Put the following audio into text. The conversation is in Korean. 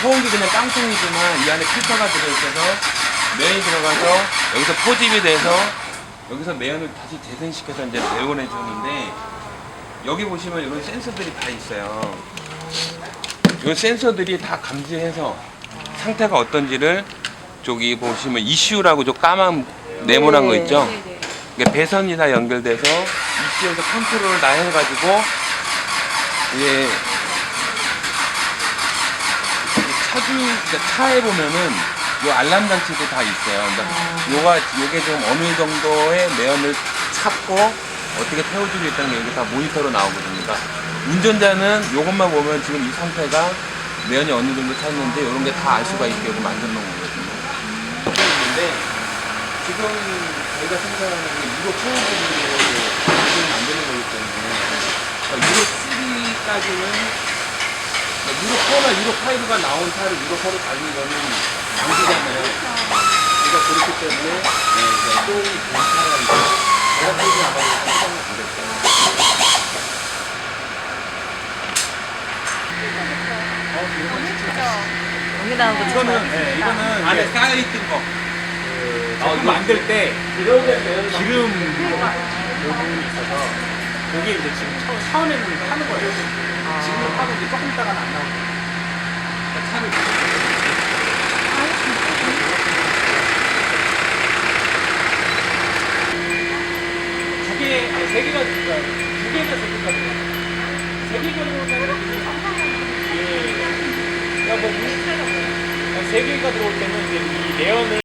소음기 그냥 깡통이지만 이 안에 필터가 들어있어서 매연이 들어가서 여기서 포집이 돼서 여기서 매연을 다시 재생시켜서 이제 내보내 주는데 여기 보시면 이런 센서들이 다 있어요. 이 센서들이 다 감지해서 상태가 어떤지를 저기 보시면 이슈라고 저 까만 네모난 거 있죠? 네네. 이게 배선이 다 연결돼서 이슈에서 컨트롤을 다 해가지고 이게 차주 그러니까 차에 보면은 요 알람 장치도 다 있어요. 그러니까 요가 요게 좀 어느 정도의 매연을 찾고 어떻게 태워주고 있다는 게 이게 다 모니터로 나오거든요. 그러니까 운전자는 요것만 보면 지금 이 상태가 매연이 어느 정도 찼는지 이런 게 다 알 수가 있게 만들어 놓은 거거든요. 있는데 지금 저희가 생각하는 게 유로 4기로 지금 만드는 거기 때문에 그러니까 유로 3까지는 유로 4나 유로 5가 나온 차를 유로 4로 달린 거는 낭비잖아요. 그러니까 그렇기 때문에 네, 좋은 차가 있고 제가 타지 않아도 상관은 안 됐어요. 어, 이거는 진짜 여기 나온 거 이거는 네, 이거는 안에 이제 쌓여 있던 거. 그 제품 만들 때 기름 부분이 있어서 그게 이제 지금 처, 처음에는 타는 거예요. 지금은 타고 이제 조금 있다가는 안 나오고. 차를 두 개, 아니 세 개가 들어가요. 두 개가 세 개가. 세 개가 들어오면 예. 그러니까 뭐, 세 개가 들어올 때는 이제 이 레언을